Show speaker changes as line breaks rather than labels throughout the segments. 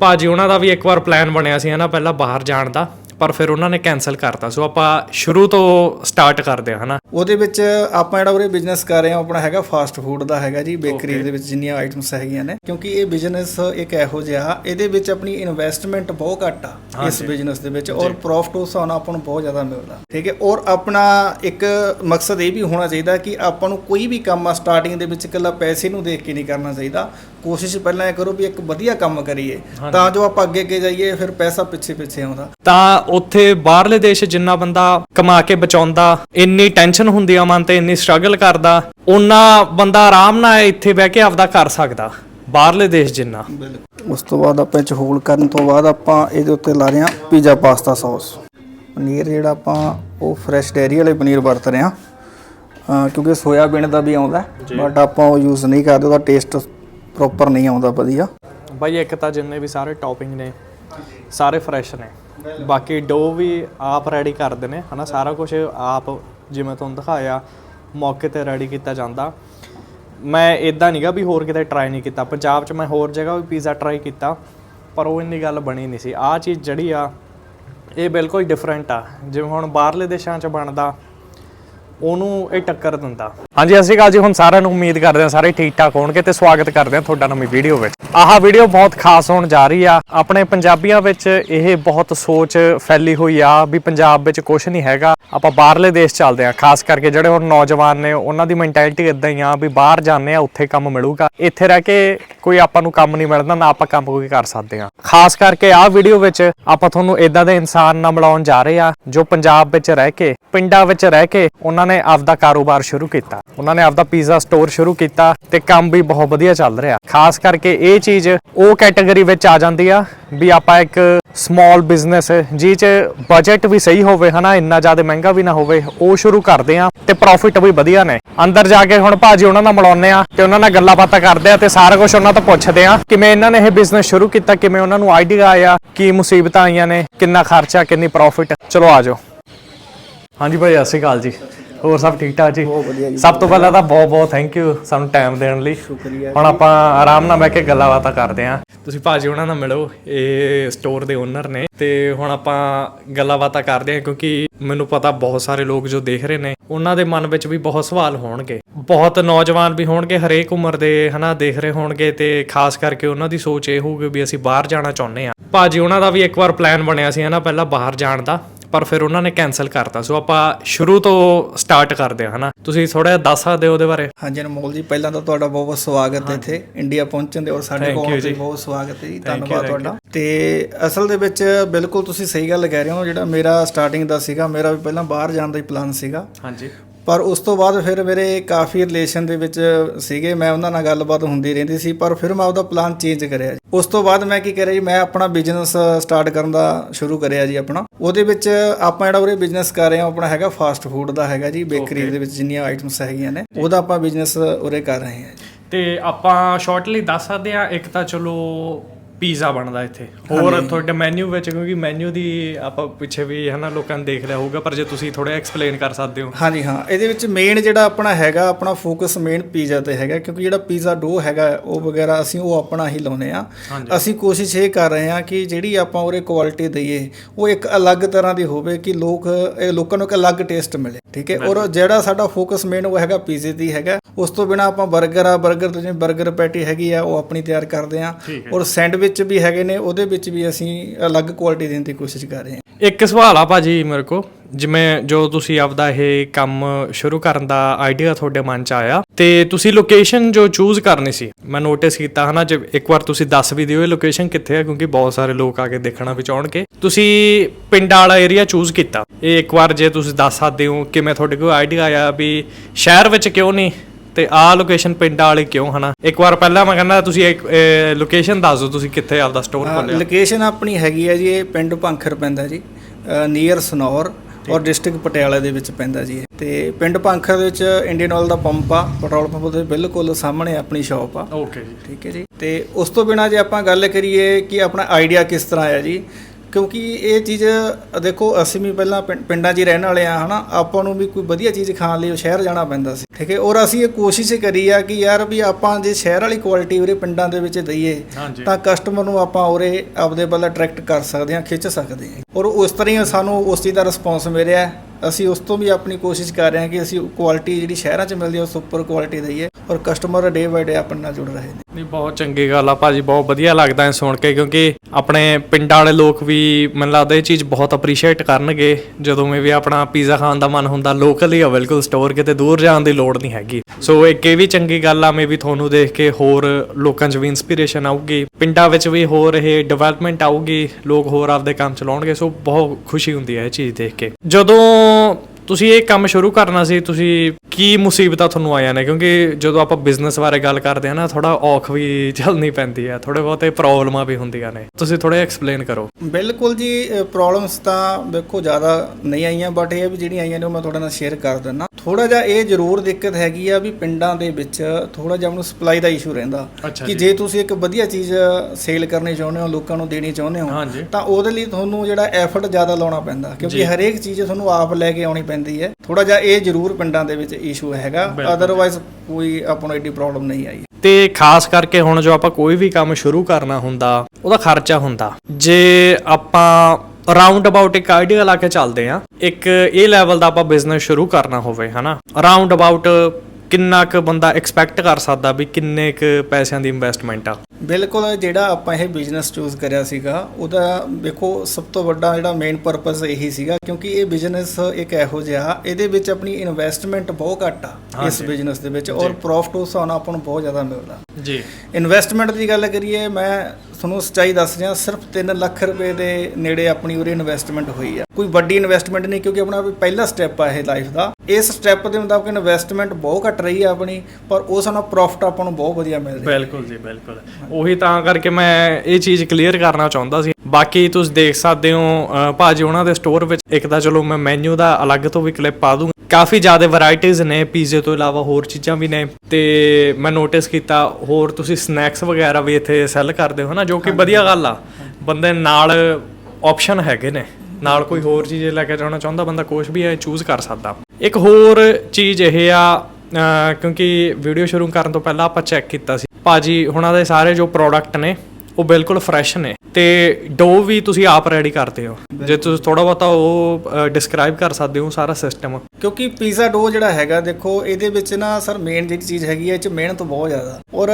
ਭਾਜੀ ਉਹਨਾਂ ਦਾ ਵੀ ਇੱਕ ਵਾਰ ਪਲਾਨ ਬਣਿਆ ਸੀ ਹਨਾ ਪਹਿਲਾਂ ਬਾਹਰ ਜਾਣ ਦਾ ਪਰ ਫਿਰ ਉਹਨਾਂ ਨੇ ਕੈਨਸਲ ਕਰਤਾ। ਸੋ ਆਪਾਂ ਸ਼ੁਰੂ ਤੋਂ ਸਟਾਰਟ ਕਰਦੇ ਹਾਂ ਹਨਾ।
ਉਹਦੇ ਵਿੱਚ ਆਪਾਂ ਜਿਹੜਾ ਉਰੇ ਬਿਜ਼ਨਸ ਕਰ ਰਹੇ ਹਾਂ ਆਪਣਾ ਹੈਗਾ ਫਾਸਟ ਫੂਡ ਦਾ ਹੈਗਾ ਜੀ ਬੇਕਰੀ ਦੇ ਵਿੱਚ ਜਿੰਨੀਆਂ ਆਈਟਮਸ ਹੈਗੀਆਂ ਨੇ ਕਿਉਂਕਿ ਇਹ ਬਿਜ਼ਨਸ ਇੱਕ ਇਹੋ ਜਿਹਾ ਇਹਦੇ ਵਿੱਚ ਆਪਣੀ ਇਨਵੈਸਟਮੈਂਟ ਬਹੁਤ ਘੱਟ ਆ ਇਸ ਬਿਜ਼ਨਸ ਦੇ ਵਿੱਚ ਔਰ ਪ੍ਰੋਫਿਟ ਉਸ ਨਾਲ ਆਪਾਂ ਨੂੰ ਬਹੁਤ ਜ਼ਿਆਦਾ ਮਿਲਦਾ ਠੀਕ ਹੈ? ਔਰ ਆਪਣਾ ਇੱਕ ਮਕਸਦ ਇਹ ਵੀ ਹੋਣਾ ਚਾਹੀਦਾ ਕਿ ਆਪਾਂ ਨੂੰ ਕੋਈ ਵੀ ਕੰਮ ਆ ਸਟਾਰਟਿੰਗ ਦੇ ਵਿੱਚ ਇਕੱਲਾ ਪੈਸੇ ਨੂੰ ਦੇਖ ਕੇ ਨਹੀਂ ਕਰਨਾ ਚਾਹੀਦਾ ਕੋਸ਼ਿਸ਼ ਪਹਿਲਾਂ ਇਹ ਕਰੋ ਵੀ ਇੱਕ ਵਧੀਆ ਕੰਮ ਕਰੀਏ। ਤਾਂ ਜੋ ਆਪਾਂ ਅੱਗੇ ਅੱਗੇ ਜਾਈਏ ਫਿਰ ਪੈਸਾ ਪਿੱਛੇ ਪਿੱਛੇ ਆਉਂਦਾ।
ਤਾਂ ਉੱਥੇ ਬਾਹਰਲੇ ਦੇਸ਼ ਜਿੰਨਾ ਬੰਦਾ ਕਮਾ ਕੇ ਬਚਾਉਂਦਾ ਇੰਨੀ ਟੈਨਸ਼ਨ ਹੁੰਦੀ ਆ ਮਨ ਤੇ ਇੰਨੀ ਸਟਰਗਲ ਕਰਦਾ ਉਹਨਾਂ ਬੰਦਾ ਆਰਾਮ ਨਾਲ ਇੱਥੇ ਬਹਿ ਕੇ ਆਪਦਾ ਕਰ ਸਕਦਾ ਬਾਹਰਲੇ ਦੇਸ਼ ਜਿੰਨਾ।
ਉਸ ਤੋਂ ਬਾਅਦ ਆਪਾਂ ਇਹ 'ਚ ਹੋਲ ਕਰਨ ਤੋਂ ਬਾਅਦ ਆਪਾਂ ਇਹਦੇ ਉੱਤੇ ਲਾ ਰਹੇ ਹਾਂ ਪੀਜ਼ਾ ਪਾਸਤਾ ਸੌਸ ਪਨੀਰ ਜਿਹੜਾ ਆਪਾਂ ਉਹ ਫਰੈਸ਼ ਡੈਰੀ ਵਾਲੇ ਪਨੀਰ ਵਰਤ ਰਹੇ ਹਾਂ। ਕਿਉਂਕਿ ਸੋਇਆਬੀਨ ਦਾ ਵੀ ਆਉਂਦਾ ਬਟ ਆਪਾਂ ਉਹ ਯੂਜ਼ ਨਹੀਂ ਕਰਦੇ ਉਹਦਾ ਟੇਸਟ ਪ੍ਰੋਪਰ ਨਹੀਂ ਆਉਂਦਾ ਵਧੀਆ।
ਬਾਈ, ਇੱਕ ਤਾਂ ਜਿੰਨੇ ਵੀ ਸਾਰੇ ਟੌਪਿੰਗ ਨੇ, ਸਾਰੇ ਫਰੈਸ਼ ਨੇ। ਬਾਕੀ ਡੋ ਵੀ ਆਪ ਰੈਡੀ ਕਰਦੇ ਨੇ, ਹਨਾ? ਸਾਰਾ ਕੁਝ ਆਪ ਜਿਵੇਂ ਤੁਹਾਨੂੰ ਦਿਖਾਇਆ, ਮੌਕੇ ਤੇ ਰੈਡੀ ਕੀਤਾ ਜਾਂਦਾ। ਮੈਂ ਇਦਾਂ ਨਹੀਂਗਾ ਵੀ ਹੋਰ ਕਿਤੇ ਟਰਾਈ ਨਹੀਂ ਕੀਤਾ। ਪੰਜਾਬ 'ਚ ਮੈਂ ਹੋਰ ਜਗ੍ਹਾ ਵੀ ਪੀਜ਼ਾ ਟਰਾਈ ਕੀਤਾ, ਪਰ ਉਹ ਇੰਨੀ ਗੱਲ ਬਣੀ ਨਹੀਂ ਸੀ। ਆਹ ਚੀਜ਼ ਜਿਹੜੀ ਆ, ਇਹ ਬਿਲਕੁਲ ਡਿਫਰੈਂਟ ਆ। ਜਿਵੇਂ ਹੁਣ ਬਾਹਰਲੇ ਦੇਸ਼ਾਂ 'ਚ ਬਣਦਾ ਉਹਨੂੰ ਇਹ ਟੱਕਰ ਦਿੰਦਾ। ਹਾਂਜੀ, ਸਤਿ ਸ਼੍ਰੀ ਅਕਾਲ ਜੀ। ਹੁਣ ਸਾਰਿਆਂ ਨੂੰ ਉਮੀਦ ਕਰਦੇ ਹਾਂ ਸਾਰੇ ਠੀਕ ਠਾਕ ਹੋਣਗੇ ਤੇ ਸਵਾਗਤ ਕਰਦੇ ਹਾਂ ਤੁਹਾਡਾ ਨਵੀਂ ਵੀਡੀਓ ਵਿੱਚ। ਆਹ ਵੀਡੀਓ ਬਹੁਤ ਖਾਸ ਹੋਣ ਜਾ ਰਹੀ ਆ। ਆਪਣੇ ਪੰਜਾਬੀਆਂ ਵਿੱਚ ਇਹ ਬਹੁਤ ਸੋਚ ਫੈਲੀ ਹੋਈ ਆ ਵੀ ਪੰਜਾਬ ਵਿੱਚ ਕੁਝ ਨਹੀਂ ਹੈਗਾ। ਆਪਾਂ ਬਾਹਰਲੇ ਦੇਸ਼ ਚੱਲਦੇ ਆ ਖਾਸ ਕਰਕੇ ਜਿਹੜੇ ਹੁਣ ਨੌਜਵਾਨ ਨੇ, ਉਹਨਾਂ ਦੀ ਮੈਂਟੈਲਿਟੀ ਇਦਾਂ ਹੀ ਆ ਵੀ ਬਾਹਰ ਜਾਂਦੇ ਆ ਉੱਥੇ ਕੰਮ ਮਿਲੂਗਾ। ਇੱਥੇ ਰਹਿ ਕੇ ਕੋਈ ਆਪਾਂ ਨੂੰ ਕੰਮ ਨਹੀਂ ਮਿਲਦਾ, ਨਾ ਆਪਾਂ ਕੰਮ ਕੋਈ ਕਰ ਸਕਦੇ ਆ ਖਾਸ ਕਰਕੇ ਆਹ ਵੀਡੀਓ ਵਿੱਚ ਆਪਾਂ ਤੁਹਾਨੂੰ ਇਦਾਂ ਦੇ ਇਨਸਾਨ ਨਾਲ ਮਿਲਾਉਣ ਜਾ ਰਹੇ ਆ ਜੋ ਪੰਜਾਬ ਵਿੱਚ ਰਹਿ ਕੇ, ਪਿੰਡਾਂ ਵਿੱਚ ਰਹਿ ਕੇ ਉਹਨਾਂ ਨੇ ਆਪਦਾ ਕਾਰੋਬਾਰ ਸ਼ੁਰੂ ਕੀਤਾ। ਉਹਨਾਂ ਨੇ ਆਪਦਾ ਪੀਜ਼ਾ ਸਟੋਰ ਸ਼ੁਰੂ ਕੀਤਾ ਤੇ ਕੰਮ ਵੀ ਬਹੁਤ ਵਧੀਆ ਚੱਲ ਰਿਹਾ। ਖਾਸ ਕਰਕੇ ਇਹ ਚੀਜ਼ ਉਹ ਕੈਟਾਗਰੀ ਵਿੱਚ ਆ ਜਾਂਦੀ ਆ ਵੀ ਆਪਾਂ ਇੱਕ ਸਮਾਲ ਬਿਜ਼ਨਸ ਜਿਹ ਚ ਬਜਟ ਵੀ ਸਹੀ ਹੋਵੇ, ਹਨਾ, ਇੰਨਾ ਜ਼ਿਆਦਾ ਮਹਿੰਗਾ ਵੀ ਨਾ ਹੋਵੇ, ਉਹ ਸ਼ੁਰੂ ਕਰਦੇ ਆ ਤੇ ਪ੍ਰੋਫਿਟ ਵੀ ਵਧੀਆ ਨੇ। ਅੰਦਰ ਜਾ ਕੇ ਹੁਣ ਭਾਜੀ ਉਹਨਾਂ ਨਾਲ ਮਿਲਾਉਂਦੇ ਆ ਤੇ ਉਹਨਾਂ ਨਾਲ ਗੱਲਾਂ ਬਾਤਾਂ ਕਰਦੇ ਆ ਤੇ ਸਾਰਾ ਕੁਝ ਉਹਨਾਂ ਤੋਂ ਪੁੱਛਦੇ ਆ ਕਿਵੇਂ ਇਹਨਾਂ ਨੇ ਇਹ ਬਿਜ਼ਨਸ ਸ਼ੁਰੂ ਕੀਤਾ, ਕਿਵੇਂ ਉਹਨਾਂ ਨੂੰ ਆਈਡੀਆ ਆਇਆ, ਕੀ ਮੁਸੀਬਤਾਂ ਆਈਆਂ ਨੇ, ਕਿੰਨਾ ਖਰਚਾ, ਕਿੰਨੀ ਪ੍ਰੋਫਿਟ ਚਲੋ ਆ ਜਾਓ। ਹਾਂਜੀ ਭਾਈ, ਸਤਿ ਸ਼੍ਰੀ ਅਕਾਲ ਜੀ। ਹੋਰ ਸਭ ਠੀਕ ਠਾਕ ਜੀ?
ਵਧੀਆ ਜੀ।
ਸਭ ਤੋਂ ਪਹਿਲਾਂ ਤਾਂ ਬਹੁਤ ਬਹੁਤ ਥੈਂਕ ਯੂ ਸਾਨੂੰ ਟਾਈਮ ਦੇਣ ਲਈ।
ਸ਼ੁਕਰੀਆ
ਹੁਣ ਆਪਾਂ ਆਰਾਮ ਨਾਲ ਬਹਿ ਕੇ ਗੱਲਾਂ ਬਾਤਾਂ ਕਰਦੇ ਆਂ ਤੁਸੀਂ ਭਾਜੀ ਉਹਨਾਂ ਨਾਲ ਮਿਲੋ ਇਹ ਸਟੋਰ ਦੇ ਓਨਰ ਨੇ। ਤੇ ਹੁਣ ਆਪਾਂ ਗੱਲਾਂ ਬਾਤਾਂ ਕਰਦੇ ਆਂ ਕਿਉਂਕਿ ਮੈਨੂੰ ਪਤਾ ਬਹੁਤ ਸਾਰੇ ਲੋਕ ਜੋ ਦੇਖ ਰਹੇ ਨੇ ਉਹਨਾਂ ਦੇ ਮਨ ਵਿੱਚ ਵੀ ਬਹੁਤ ਸਵਾਲ ਹੋਣਗੇ। ਬਹੁਤ ਨੌਜਵਾਨ ਵੀ ਹੋਣਗੇ ਹਰੇਕ ਉਮਰ ਦੇ ਹਨਾ ਦੇਖ ਰਹੇ ਹੋਣਗੇ। ਤੇ ਖਾਸ ਕਰਕੇ ਉਹਨਾਂ ਦੀ ਸੋਚ ਇਹ ਹੋਊਗੀ ਵੀ ਅਸੀਂ ਬਾਹਰ ਜਾਣਾ ਚਾਹੁੰਦੇ ਆਂ ਭਾਜੀ ਉਹਨਾਂ ਦਾ ਵੀ ਇੱਕ ਵਾਰ ਪਲਾਨ ਬਣਿਆ ਸੀ ਹਨਾ ਪਹਿਲਾਂ ਬਾਹਰ ਜਾਣ ਦਾ। ਪਰ ਫਿਰ ਉਹਨਾਂ ਨੇ ਕੈਨਸਲ ਕਰਤਾ। ਸੋ ਆਪਾਂ ਸ਼ੁਰੂ ਤੋਂ ਸਟਾਰਟ ਕਰਦੇ ਹਾਂ ਹਨਾ? ਤੁਸੀਂ ਥੋੜਾ ਜਿਹਾ ਦੱਸ ਸਕਦੇ ਹੋ ਉਹਦੇ ਬਾਰੇ?
ਹਾਂਜੀ ਅਨਮੋਲ ਜੀ ਪਹਿਲਾਂ ਤਾਂ ਤੁਹਾਡਾ ਬਹੁਤ ਬਹੁਤ ਸਵਾਗਤ ਹੈ ਇੱਥੇ। ਇੰਡੀਆ ਪਹੁੰਚਣ ਦੇ ਔਰ ਸਾਡੇ ਕੋਲ ਤੇ। ਬਹੁਤ ਸਵਾਗਤ ਹੈ ਜੀ। ਧੰਨਵਾਦ ਤੁਹਾਡਾ। ਤੇ ਅਸਲ ਦੇ ਵਿੱਚ ਬਿਲਕੁਲ ਤੁਸੀਂ ਸਹੀ ਗੱਲ ਕਹਿ ਰਹੇ ਹੋ ਜਿਹੜਾ ਮੇਰਾ ਸਟਾਰਟਿੰਗ ਦਾ ਸੀਗਾ ਮੇਰਾ ਵੀ ਪਹਿਲਾਂ ਬਾਹਰ ਜਾਣ ਦਾ ਹੀ ਪਲਾਨ ਸੀਗਾ।
ਹਾਂਜੀ।
ਪਰ ਉਸ ਤੋਂ ਬਾਅਦ ਫਿਰ ਮੇਰੇ ਕਾਫੀ ਰਿਲੇਸ਼ਨ ਦੇ ਵਿੱਚ ਸੀਗੇ ਮੈਂ ਉਹਨਾਂ ਨਾਲ ਗੱਲਬਾਤ ਹੁੰਦੀ ਰਹਿੰਦੀ ਸੀ ਪਰ ਫਿਰ ਮੈਂ ਉਹਦਾ ਪਲਾਨ ਚੇਂਜ ਕਰਿਆ ਜੀ। ਉਸ ਤੋਂ ਬਾਅਦ ਮੈਂ ਕੀ ਕਰਿਆ ਜੀ ਮੈਂ ਆਪਣਾ ਬਿਜ਼ਨਸ ਸਟਾਰਟ ਕਰਨ ਦਾ ਸ਼ੁਰੂ ਕਰਿਆ ਜੀ ਆਪਣਾ। ਉਹਦੇ ਵਿੱਚ ਆਪਾਂ ਜਿਹੜਾ ਉਰੇ ਬਿਜ਼ਨਸ ਕਰ ਰਹੇ ਹਾਂ ਆਪਣਾ ਹੈਗਾ ਫਾਸਟ ਫੂਡ ਦਾ ਹੈਗਾ ਜੀ ਬੇਕਰੀ ਦੇ ਵਿੱਚ ਜਿੰਨੀਆਂ ਆਈਟਮਸ ਹੈਗੀਆਂ ਨੇ ਉਹਦਾ ਆਪਾਂ ਬਿਜ਼ਨਸ ਉਰੇ ਕਰ ਰਹੇ ਹਾਂ ਜੀ।
ਤੇ ਆਪਾਂ ਸ਼ਾਰਟਲੀ ਦੱਸ ਸਕਦੇ ਆ ਇੱਕ ਤਾਂ ਚਲੋ ਪੀਜ਼ਾ ਬਣਦਾ ਇੱਥੇ। ਹੋਰ ਤੁਹਾਡੇ ਮੈਨੂ ਵਿੱਚ ਕਿਉਂਕਿ ਮੈਨੂ ਦੀ ਆਪਾਂ ਪਿੱਛੇ ਵੀ ਹਨਾ ਲੋਕਾਂ ਨੇ ਦੇਖ ਲਿਆ ਹੋਊਗਾ ਪਰ ਜੇ ਤੁਸੀਂ ਥੋੜਾ ਐਕਸਪਲੇਨ ਕਰ ਸਕਦੇ ਹੋ।
ਹਾਂਜੀ ਹਾਂ। ਇਹਦੇ ਵਿੱਚ ਮੇਨ ਜਿਹੜਾ ਆਪਣਾ ਹੈਗਾ ਆਪਣਾ ਫੋਕਸ ਮੇਨ ਪੀਜ਼ਾ ਤੇ ਹੈਗਾ ਕਿਉਂਕਿ ਜਿਹੜਾ ਪੀਜ਼ਾ ਡੋ ਹੈਗਾ ਉਹ ਵਗੈਰਾ ਅਸੀਂ ਉਹ ਆਪਣਾ ਹੀ ਲਾਉਨੇ ਆ ਅਸੀਂ ਕੋਸ਼ਿਸ਼ ਇਹ ਕਰ ਰਹੇ ਆ ਕਿ ਜਿਹੜੀ ਆਪਾਂ ਉਹਰੇ ਕੁਆਲਿਟੀ ਦਈਏ ਉਹ ਇੱਕ ਅਲੱਗ ਤਰ੍ਹਾਂ ਦੀ ਹੋਵੇ ਕਿ ਲੋਕ ਇਹ ਲੋਕਾਂ ਨੂੰ ਇੱਕ ਅਲੱਗ ਟੇਸਟ ਮਿਲੇ ਠੀਕ ਹੈ? ਔਰ ਜਿਹੜਾ ਸਾਡਾ ਫੋਕਸ ਮੇਨ ਉਹ ਹੈਗਾ ਪੀਜ਼ੇ ਦੀ ਹੈਗਾ। ਉਸ ਤੋਂ ਬਿਨਾ ਆਪਾਂ ਬਰਗਰ ਆ ਬਰਗਰ ਤੇ ਜਿਵੇਂ 버ਗਰ ਪੈਟੀ ਹੈਗੀ ਆ ਉਹ ਆਪਣੀ ਤਿਆਰ ਕਰਦੇ ਆ ਔਰ ਸੈਂਡਵਿਚ ਵੀ ਹੈਗੇ ਨੇ, ਉਹਦੇ ਵਿੱਚ ਵੀ ਅਸੀਂ ਅਲੱਗ ਕੁਆਲਿਟੀ ਦੇਣ ਦੀ ਕੋਸ਼ਿਸ਼ ਕਰ ਰਹੇ ਹਾਂ।
ਇੱਕ ਸਵਾਲ ਆ ਭਾਜੀ ਮੇਰੇ ਕੋ ਜਿਵੇਂ ਜੋ ਤੁਸੀਂ ਆਪਦਾ ਇਹ ਕੰਮ ਸ਼ੁਰੂ ਕਰਨ ਦਾ ਆਈਡੀਆ ਤੁਹਾਡੇ ਮਨ ਚ ਆਇਆ, ਤੇ ਤੁਸੀਂ ਲੋਕੇਸ਼ਨ ਜੋ ਚੂਜ਼ ਕਰਨੀ ਸੀ, ਮੈਂ ਨੋਟਿਸ ਕੀਤਾ ਹਨਾ, ਜੇ ਇੱਕ ਵਾਰ ਤੁਸੀਂ ਦੱਸ ਵੀ ਦਿਓ ਇਹ ਲੋਕੇਸ਼ਨ ਕਿੱਥੇ ਹੈ ਕਿਉਂਕਿ ਬਹੁਤ ਸਾਰੇ ਲੋਕ ਆ ਕੇ ਦੇਖਣਾ ਵੀ ਚਾਹਣਗੇ ਤੁਸੀਂ ਪਿੰਡ ਵਾਲਾ ਏਰੀਆ ਚੂਜ਼ ਕੀਤਾ, ਇਹ ਇੱਕ ਵਾਰ ਜੇ ਤੁਸੀਂ ਦੱਸ ਸਕਦੇ ਹੋ, ਕਿਵੇਂ ਤੁਹਾਡੇ ਕੋਲ ਆਈਡੀਆ ਆਇਆ ਵੀ ਸ਼ਹਿਰ ਵਿੱਚ ਕਿਉਂ ਨਹੀਂ? ਤੇ ਆਹ ਲੋਕੇਸ਼ਨ ਪਿੰਡਾਂ ਵਾਲੀ ਕਿਉਂ ਹਨਾ? ਇੱਕ ਵਾਰ ਪਹਿਲਾਂ ਮੈਂ ਕਹਿੰਦਾ ਤੁਸੀਂ ਇੱਕ ਲੋਕੇਸ਼ਨ ਦੱਸ ਦਿਓ ਤੁਸੀਂ ਕਿੱਥੇ ਆਪਦਾ ਸਟੋਰ ਖੋਲਿਆ।
ਲੋਕੇਸ਼ਨ ਆਪਣੀ ਹੈਗੀ ਹੈ ਜੀ ਇਹ ਪਿੰਡ ਭੰਖਰ ਪੈਂਦਾ ਜੀ ਨੀਅਰ ਸਨੌਰ ਔਰ ਡਿਸਟ੍ਰਿਕਟ ਪਟਿਆਲਾ ਦੇ ਵਿੱਚ ਪੈਂਦਾ ਜੀ। ਤੇ ਪਿੰਡ ਭੰਖਰ ਦੇ ਵਿੱਚ ਇੰਡੀਅਨ ਆਇਲ ਦਾ ਪੰਪ ਆ ਪੈਟਰੋਲ ਪੰਪ ਦੇ ਬਿਲਕੁਲ ਸਾਹਮਣੇ ਆਪਣੀ ਸ਼ਾਪ ਆ।
ਓਕੇ ਜੀ।
ਠੀਕ ਹੈ ਜੀ। ਤੇ ਉਸ ਤੋਂ ਬਿਨਾ ਜੇ ਆਪਾਂ ਗੱਲ ਕਰੀਏ ਕਿ ਆਪਣਾ ਆਈਡੀਆ ਕਿਸ ਤਰ੍ਹਾਂ ਆਇਆ ਜੀ ਕਿਉਂਕਿ ਇਹ ਚੀਜ਼ ਦੇਖੋ ਅਸੀਂ ਵੀ ਪਹਿਲਾਂ ਪਿੰ- ਪਿੰਡਾਂ 'ਚ ਹੀ ਰਹਿਣ ਵਾਲੇ ਆ ਹਨਾ? ਆਪਾਂ ਨੂੰ ਵੀ ਕੋਈ ਵਧੀਆ ਚੀਜ਼ ਖਾਣ ਲਈ ਸ਼ਹਿਰ ਜਾਣਾ ਪੈਂਦਾ ਸੀ। ਠੀਕ ਹੈ? ਔਰ ਅਸੀਂ ਇਹ ਕੋਸ਼ਿਸ਼ ਕਰੀ ਆ ਕਿ ਯਾਰ ਵੀ ਆਪਾਂ ਜੇ ਸ਼ਹਿਰ ਵਾਲੀ ਕੁਆਲਿਟੀ ਉਰੇ ਪਿੰਡਾਂ ਦੇ ਵਿੱਚ ਦਈਏ
ਹਾਂਜੀ।
ਤਾਂ ਕਸਟਮਰ ਨੂੰ ਆਪਾਂ ਉਰੇ ਆਪਦੇ ਵੱਲ ਅਟਰੈਕਟ ਕਰ ਸਕਦੇ ਹਾਂ ਖਿੱਚ ਸਕਦੇ ਹਾਂ। ਔਰ ਉਸ ਤਰ੍ਹਾਂ ਹੀ ਸਾਨੂੰ ਉਸ ਚੀਜ਼ ਦਾ ਰਿਸਪੌਂਸ ਮਿਲਿਆ। ਹੈ। ਅਸੀਂ ਉਸ ਤੋਂ ਵੀ ਆਪਣੀ ਕੋਸ਼ਿਸ਼ ਕਰ ਰਹੇ ਹਾਂ ਕਿ ਅਸੀਂ ਕੁਆਲਿਟੀ ਜਿਹੜੀ ਸ਼ਹਿਰਾਂ 'ਚ ਮਿਲਦੀ ਹੈ, ਉਸ ਉੱਪਰ ਕੁਆਲਿਟੀ ਦਈਏ ਔਰ ਕਸਟਮਰ ਡੇ ਬਾਏ ਡੇ ਆਪਣੇ ਨਾਲ ਜੁੜ ਰਹੇ ਨੇ।
ਨਹੀਂ, ਬਹੁਤ ਚੰਗੀ ਗੱਲ ਆ ਭਾਜੀ, ਬਹੁਤ ਵਧੀਆ ਲੱਗਦਾ ਹੈ ਸੁਣ ਕੇ ਕਿਉਂਕਿ ਆਪਣੇ ਪਿੰਡਾਂ ਵਾਲੇ ਲੋਕ ਵੀ ਮੈਨੂੰ ਲੱਗਦਾ ਇਹ ਚੀਜ਼ ਬਹੁਤ ਅਪਰੀਸ਼ੀਏਟ ਕਰਨਗੇ। ਜਦੋਂ ਮੈਂ ਵੀ ਆਪਣਾ ਪੀਜ਼ਾ ਖਾਣ ਦਾ ਮਨ ਹੁੰਦਾ ਲੋਕਲ ਹੀ ਅਵੇਲੇਬਲ ਸਟੋਰ ਕਿਤੇ ਦੂਰ ਜਾਣ ਦੀ ਲੋੜ ਨਹੀਂ ਹੈਗੀ। ਸੋ ਇੱਕ ਇਹ ਵੀ ਚੰਗੀ ਗੱਲ ਆ ਮੈਂ ਵੀ ਤੁਹਾਨੂੰ ਦੇਖ ਕੇ ਹੋਰ ਲੋਕਾਂ 'ਚ ਵੀ ਇਨਸਪੀਰੇਸ਼ਨ ਆਊਗੀ। ਪਿੰਡਾਂ ਵਿੱਚ ਵੀ ਹੋਰ ਇਹ ਡਿਵੈਲਪਮੈਂਟ ਆਊਗੀ, ਲੋਕ ਹੋਰ ਆਪਦੇ ਕੰਮ ਚਲਾਉਣਗੇ ਸੋ ਬਹੁਤ ਖੁਸ਼ੀ ਹੁੰਦੀ ਹੈ ਇਹ ਚੀਜ਼ ਦੇਖ ਕੇ। ਜਦੋਂ no ਤੁਸੀਂ ਇਹ ਕੰਮ ਸ਼ੁਰੂ ਕਰਨਾ ਸੀ ਤੁਸੀਂ ਕੀ ਮੁਸੀਬਤਾਂ ਤੁਹਾਨੂੰ ਆਈਆਂ ਨੇ? ਕਿਉਂਕਿ ਜਦੋਂ ਆਪਾਂ ਬਿਜ਼ਨਸ ਬਾਰੇ ਗੱਲ ਕਰਦੇ ਹਾਂ ਨਾ ਥੋੜਾ ਔਖ ਵੀ ਝੱਲਣੀ ਪੈਂਦੀ ਹੈ ਥੋੜੇ ਬਹੁਤੇ ਪ੍ਰੋਬਲਮਾਂ ਵੀ ਹੁੰਦੀਆਂ ਨੇ। ਤੁਸੀਂ ਥੋੜਾ ਐਕਸਪਲੇਨ ਕਰੋ।
ਬਿਲਕੁਲ ਜੀ ਪ੍ਰੋਬਲਮਸ ਤਾਂ ਵੇਖੋ ਜ਼ਿਆਦਾ ਨਹੀਂ ਆਈਆਂ ਬਟ ਇਹ ਵੀ ਜਿਹੜੀਆਂ ਆਈਆਂ ਨੇ ਉਹ ਮੈਂ ਤੁਹਾਡੇ ਨਾਲ ਸ਼ੇਅਰ ਕਰ ਦਿੰਦਾ। ਥੋੜਾ ਜਿਹਾ ਇਹ ਜ਼ਰੂਰ ਦਿੱਕਤ ਹੈਗੀ ਆ ਵੀ ਪਿੰਡਾਂ ਦੇ ਵਿੱਚ ਥੋੜਾ ਜਿਹਾ ਉਹਨੂੰ ਸਪਲਾਈ ਦਾ ਇਸ਼ੂ ਰਹਿੰਦਾ। ਕਿ ਜੇ। ਤੁਸੀਂ ਇੱਕ ਵਧੀਆ ਚੀਜ਼ ਸੇਲ ਕਰਨੀ ਚਾਹੁੰਦੇ ਹੋ ਲੋਕਾਂ ਨੂੰ ਦੇਣੀ ਚਾਹੁੰਦੇ ਹੋ ਤਾਂ ਉਹਦੇ ਲਈ ਤੁਹਾਨੂੰ ਜਿਹੜਾ ਐਫਰਟ ਜ਼ਿਆਦਾ ਲਾਉਣਾ ਪੈਂਦਾ। ਕਿਉਂਕਿ ਹਰੇਕ ਚੀਜ਼ ਤੁਹਾਨੂੰ ਆਪ ਲੈ ਕੇ ਆਉਣੀ ਪੈਂਦੀ ਹੈ। ਥੋੜਾ ਜਿਹਾ ਇਹ ਜ਼ਰੂਰ ਪਿੰਡਾਂ ਦੇ ਵਿੱਚ ਇਸ਼ੂ ਹੈਗਾ। ਅਦਰਵਾਈਜ਼ ਕੋਈ ਆਪਾਂ ਨੂੰ ਐਡੀ ਪ੍ਰੋਬਲਮ ਨਹੀਂ ਆਈ।
ਤੇ ਖਾਸ ਕਰਕੇ ਹੁਣ ਜੋ ਆਪਾਂ ਕੋਈ ਵੀ ਕੰਮ ਸ਼ੁਰੂ ਕਰਨਾ ਹੁੰਦਾ ਉਹਦਾ ਖਰਚਾ ਹੁੰਦਾ। ਜੇ ਆਪਾਂ ਰਾਉਂਡ ਅਬਾਊਟ ਇੱਕ ਆਈਡੀਆ ਲਾ ਕੇ ਚੱਲਦੇ ਆ ਇੱਕ ਇਹ ਲੈਵਲ ਦਾ ਆਪਾਂ ਬਿਜ਼ਨਸ ਸ਼ੁਰੂ ਕਰਨਾ ਹੋਵੇ ਹਨਾ? ਰਾਉਂਡ ਅਬਾਊਟ ਕਿੰਨਾ ਕੁ ਬੰਦਾ ਐਕਸਪੈਕਟ ਕਰ ਸਕਦਾ ਵੀ ਕਿੰਨੇ ਕੁ ਪੈਸਿਆਂ ਦੀ ਇਨਵੈਸਟਮੈਂਟ ਆ?
ਬਿਲਕੁਲ ਜਿਹੜਾ ਆਪਾਂ ਇਹ ਬਿਜ਼ਨਸ ਚੂਜ਼ ਕਰਿਆ ਸੀਗਾ ਉਹਦਾ ਵੇਖੋ ਸਭ ਤੋਂ ਵੱਡਾ ਜਿਹੜਾ ਮੇਨ ਪਰਪਸ ਇਹੀ ਸੀਗਾ ਕਿਉਂਕਿ ਇਹ ਬਿਜ਼ਨਸ ਇੱਕ ਇਹੋ ਜਿਹਾ ਇਹਦੇ ਵਿੱਚ ਆਪਣੀ ਇਨਵੈਸਟਮੈਂਟ ਬਹੁਤ ਘੱਟ ਆ ਇਸ ਬਿਜ਼ਨਸ ਦੇ ਵਿੱਚ ਔਰ ਪ੍ਰੋਫਿਟ ਉਸ ਨਾਲ ਆਪਾਂ ਨੂੰ ਬਹੁਤ ਜ਼ਿਆਦਾ ਮਿਲਦਾ।
ਜੀ।
ਇਨਵੈਸਟਮੈਂਟ ਦੀ ਗੱਲ ਕਰੀਏ ਮੈਂ ਤੁਹਾਨੂੰ ਸੱਚਾਈ ਦੱਸ ਰਿਹਾ, ਸਿਰਫ 3 ਲੱਖ ਰੁਪਏ ਦੇ ਨੇੜੇ ਆਪਣੀ ਉਰੇ ਇਨਵੈਸਟਮੈਂਟ ਹੋਈ ਆ। ਕੋਈ ਵੱਡੀ ਇਨਵੈਸਟਮੈਂਟ ਨਹੀਂ, ਕਿਉਂਕਿ ਆਪਣਾ ਪਹਿਲਾ ਸਟੈਪ ਆ ਇਹ ਲਾਈਫ ਦਾ। ਇਸ ਸਟੈਪ ਦੇ ਮੁਤਾਬਕ ਇਨਵੈਸਟਮੈਂਟ ਬਹੁਤ ਘੱਟ ਰਹੀ ਆ ਆਪਣੀ, ਪਰ ਉਹ ਸਾਨੂੰ ਪ੍ਰੋਫਿਟ ਆਪਾਂ ਨੂੰ ਬਹੁਤ ਵਧੀਆ ਮਿਲ ਰਿਹਾ
ਬਿਲਕੁਲ ਜੀ, ਬਿਲਕੁਲ। ਉਹੀ ਤਾਂ ਕਰਕੇ ਮੈਂ ਇਹ ਚੀਜ਼ ਕਲੀਅਰ ਕਰਨਾ ਚਾਹੁੰਦਾ ਸੀ। ਬਾਕੀ ਤੁਸੀਂ ਦੇਖ ਸਕਦੇ ਹੋ ਅ, ਭਾਜੀ ਉਹਨਾਂ ਦੇ ਸਟੋਰ ਵਿੱਚ ਇੱਕ ਤਾਂ ਚਲੋ ਮੈਂ ਮੈਨੂ ਦਾ ਅਲੱਗ ਤੋਂ ਵੀ ਕਲਿੱਪ ਪਾ ਦੂੰਗਾ। ਕਾਫੀ ਜ਼ਿਆਦਾ ਵੈਰਾਈਟੀਆਂ ਨੇ ਪੀਜ਼ੇ ਤੋਂ ਇਲਾਵਾ ਹੋਰ ਚੀਜ਼ਾਂ ਵੀ ਨੇ। ਤੇ ਮੈਂ ਨੋਟਿਸ ਕੀਤਾ ਹੋਰ ਤੁਸੀਂ ਸਨੈਕਸ ਵਗੈਰਾ ਵੀ ਇੱਥੇ ਸੈੱਲ ਕਰਦੇ ਹੋ ਨਾ ਜੋ ਕਿ ਵਧੀਆ ਗੱਲ ਆ। ਬੰਦੇ ਨਾਲ ਆਪਸ਼ਨ ਹੈਗੇ ਨੇ। ਨਾਲ ਕੋਈ ਹੋਰ ਚੀਜ਼ ਲੈ ਕੇ ਜਾਣਾ ਚਾਹੁੰਦਾ ਬੰਦਾ ਕੁਝ ਵੀ ਹੈ ਚੂਜ਼ ਕਰ ਸਕਦਾ। ਇੱਕ ਹੋਰ ਚੀਜ਼ ਇਹ ਆ ਕਿਉਂਕਿ ਵੀਡੀਓ ਸ਼ੁਰੂ ਕਰਨ ਤੋਂ ਪਹਿਲਾਂ ਆਪਾਂ ਚੈੱਕ ਕੀਤਾ ਸੀ। ਭਾਜੀ ਹੁਣਾਂ ਦੇ ਸਾਰੇ ਜੋ ਪ੍ਰੋਡਕਟ ਨੇ ਉਹ ਬਿਲਕੁਲ ਫਰੈਸ਼ ਨੇ। ਤੇ ਡੋ ਵੀ ਤੁਸੀਂ ਆਪ ਰੈਡੀ ਕਰਦੇ ਹੋ। ਜੇ ਤੁਸੀਂ ਥੋੜਾ ਬਹੁਤਾ ਉਹ ਡਿਸਕ੍ਰਾਈਬ ਕਰ ਸਕਦੇ ਹੋ ਸਾਰਾ ਸਿਸਟਮ
ਕਿਉਂਕਿ ਪੀਜ਼ਾ ਡੋ ਜਿਹੜਾ ਹੈਗਾ ਦੇਖੋ ਇਹਦੇ ਵਿੱਚ ਨਾ ਸਰ ਮੇਨ ਜਿਹੜੀ ਚੀਜ਼ ਹੈਗੀ ਹੈ ਇਹ ਚ ਮਿਹਨਤ ਬਹੁਤ ਜ਼ਿਆਦਾ। ਔਰ